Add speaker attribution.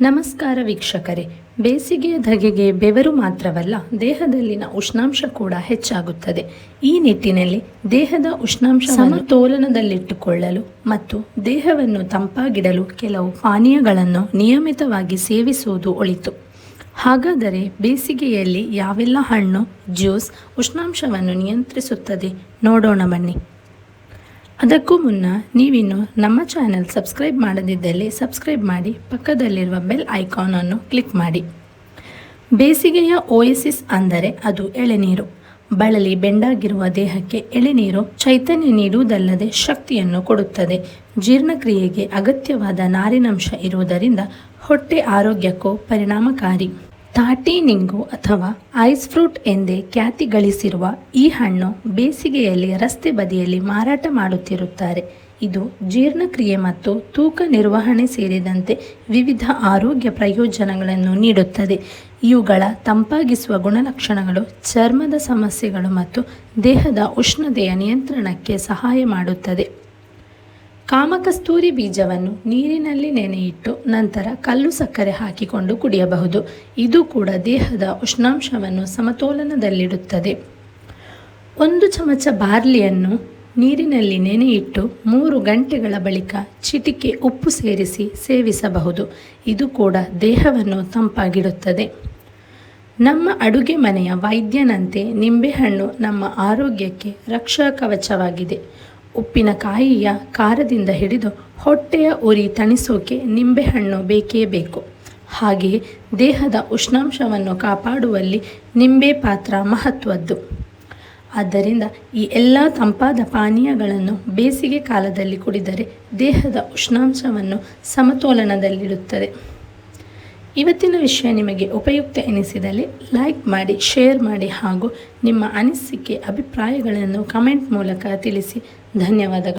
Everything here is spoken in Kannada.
Speaker 1: ನಮಸ್ಕಾರ ವೀಕ್ಷಕರೇ. ಬೇಸಿಗೆಯ ಧಗೆಗೆ ಬೆವರು ಮಾತ್ರವಲ್ಲ, ದೇಹದಲ್ಲಿನ ಉಷ್ಣಾಂಶ ಕೂಡ ಹೆಚ್ಚಾಗುತ್ತದೆ. ಈ ನಿಟ್ಟಿನಲ್ಲಿ ದೇಹದ ಉಷ್ಣಾಂಶ ಸಮತೋಲನದಲ್ಲಿಟ್ಟುಕೊಳ್ಳಲು ಮತ್ತು ದೇಹವನ್ನು ತಂಪಾಗಿಡಲು ಕೆಲವು ಪಾನೀಯಗಳನ್ನು ನಿಯಮಿತವಾಗಿ ಸೇವಿಸುವುದು ಒಳಿತು. ಹಾಗಾದರೆ ಬೇಸಿಗೆಯಲ್ಲಿ ಯಾವೆಲ್ಲ ಹಣ್ಣು, ಜ್ಯೂಸ್, ಉಷ್ಣಾಂಶವನ್ನು ನಿಯಂತ್ರಿಸುತ್ತದೆ ನೋಡೋಣ ಬನ್ನಿ. ಅದಕ್ಕೂ ಮುನ್ನ ನೀವಿನ್ನು ನಮ್ಮ ಚಾನೆಲ್ ಸಬ್ಸ್ಕ್ರೈಬ್ ಮಾಡದಿದ್ದಲ್ಲಿ ಸಬ್ಸ್ಕ್ರೈಬ್ ಮಾಡಿ ಪಕ್ಕದಲ್ಲಿರುವ ಬೆಲ್ ಐಕಾನನ್ನು ಕ್ಲಿಕ್ ಮಾಡಿ. ಬೇಸಿಗೆಯ ಓಯಸಿಸ್ ಅಂದರೆ ಅದು ಎಳೆನೀರು. ಬಳಲಿ ಬೆಂಡಾಗಿರುವ ದೇಹಕ್ಕೆ ಎಳೆನೀರು ಚೈತನ್ಯ ನೀಡುವುದಲ್ಲದೆ ಶಕ್ತಿಯನ್ನು ಕೊಡುತ್ತದೆ. ಜೀರ್ಣಕ್ರಿಯೆಗೆ ಅಗತ್ಯವಾದ ನಾರಿನಂಶ ಇರುವುದರಿಂದ ಹೊಟ್ಟೆ ಆರೋಗ್ಯಕ್ಕೂ ಪರಿಣಾಮಕಾರಿ. ತಾಟಿ ನಿಂಗು ಅಥವಾ ಐಸ್ ಫ್ರೂಟ್ ಎಂದೇ ಖ್ಯಾತಿ ಗಳಿಸಿರುವ ಈ ಹಣ್ಣು ಬೇಸಿಗೆಯಲ್ಲಿ ರಸ್ತೆ ಬದಿಯಲ್ಲಿ ಮಾರಾಟ ಮಾಡುತ್ತಿರುತ್ತಾರೆ. ಇದು ಜೀರ್ಣಕ್ರಿಯೆ ಮತ್ತು ತೂಕ ನಿರ್ವಹಣೆ ಸೇರಿದಂತೆ ವಿವಿಧ ಆರೋಗ್ಯ ಪ್ರಯೋಜನಗಳನ್ನು ನೀಡುತ್ತದೆ. ಇವುಗಳ ತಂಪಾಗಿಸುವ ಗುಣಲಕ್ಷಣಗಳು ಚರ್ಮದ ಸಮಸ್ಯೆಗಳು ಮತ್ತು ದೇಹದ ಉಷ್ಣತೆಯ ನಿಯಂತ್ರಣಕ್ಕೆ ಸಹಾಯ ಮಾಡುತ್ತದೆ. ಕಾಮಕಸ್ತೂರಿ ಬೀಜವನ್ನು ನೀರಿನಲ್ಲಿ ನೆನೆಯಿಟ್ಟು ನಂತರ ಕಲ್ಲು ಸಕ್ಕರೆ ಹಾಕಿಕೊಂಡು ಕುಡಿಯಬಹುದು. ಇದು ಕೂಡ ದೇಹದ ಉಷ್ಣಾಂಶವನ್ನು ಸಮತೋಲನದಲ್ಲಿಡುತ್ತದೆ. ಒಂದು ಚಮಚ ಬಾರ್ಲಿಯನ್ನು ನೀರಿನಲ್ಲಿ ನೆನೆಯಿಟ್ಟು ಮೂರು ಗಂಟೆಗಳ ಬಳಿಕ ಚಿಟಿಕೆ ಉಪ್ಪು ಸೇರಿಸಿ ಸೇವಿಸಬಹುದು. ಇದು ಕೂಡ ದೇಹವನ್ನು ತಂಪಾಗಿಡುತ್ತದೆ. ನಮ್ಮ ಅಡುಗೆ ಮನೆಯ ವೈದ್ಯನಂತೆ ನಿಂಬೆಹಣ್ಣು ನಮ್ಮ ಆರೋಗ್ಯಕ್ಕೆ ರಕ್ಷಾ ಕವಚವಾಗಿದೆ. ಉಪ್ಪಿನಕಾಯಿಯ ಖಾರದಿಂದ ಹಿಡಿದು ಹೊಟ್ಟೆಯ ಉರಿ ತಣಿಸೋಕೆ ನಿಂಬೆಹಣ್ಣು ಬೇಕೇ ಬೇಕು. ಹಾಗೆಯೇ ದೇಹದ ಉಷ್ಣಾಂಶವನ್ನು ಕಾಪಾಡುವಲ್ಲಿ ನಿಂಬೆ ಪಾತ್ರ ಮಹತ್ವದ್ದು. ಆದ್ದರಿಂದ ಈ ಎಲ್ಲ ತಂಪಾದ ಪಾನೀಯಗಳನ್ನು ಬೇಸಿಗೆ ಕಾಲದಲ್ಲಿ ಕುಡಿದರೆ ದೇಹದ ಉಷ್ಣಾಂಶವನ್ನು ಸಮತೋಲನದಲ್ಲಿಡುತ್ತದೆ. ಇವತ್ತಿನ ವಿಷಯ ನಿಮಗೆ ಉಪಯುಕ್ತ ಎನಿಸಿದಲ್ಲಿ ಲೈಕ್ ಮಾಡಿ, ಶೇರ್ ಮಾಡಿ ಹಾಗೂ ನಿಮ್ಮ ಅನಿಸಿಕೆ, ಅಭಿಪ್ರಾಯಗಳನ್ನು ಕಮೆಂಟ್ ಮೂಲಕ ತಿಳಿಸಿ. ಧನ್ಯವಾದಗಳು.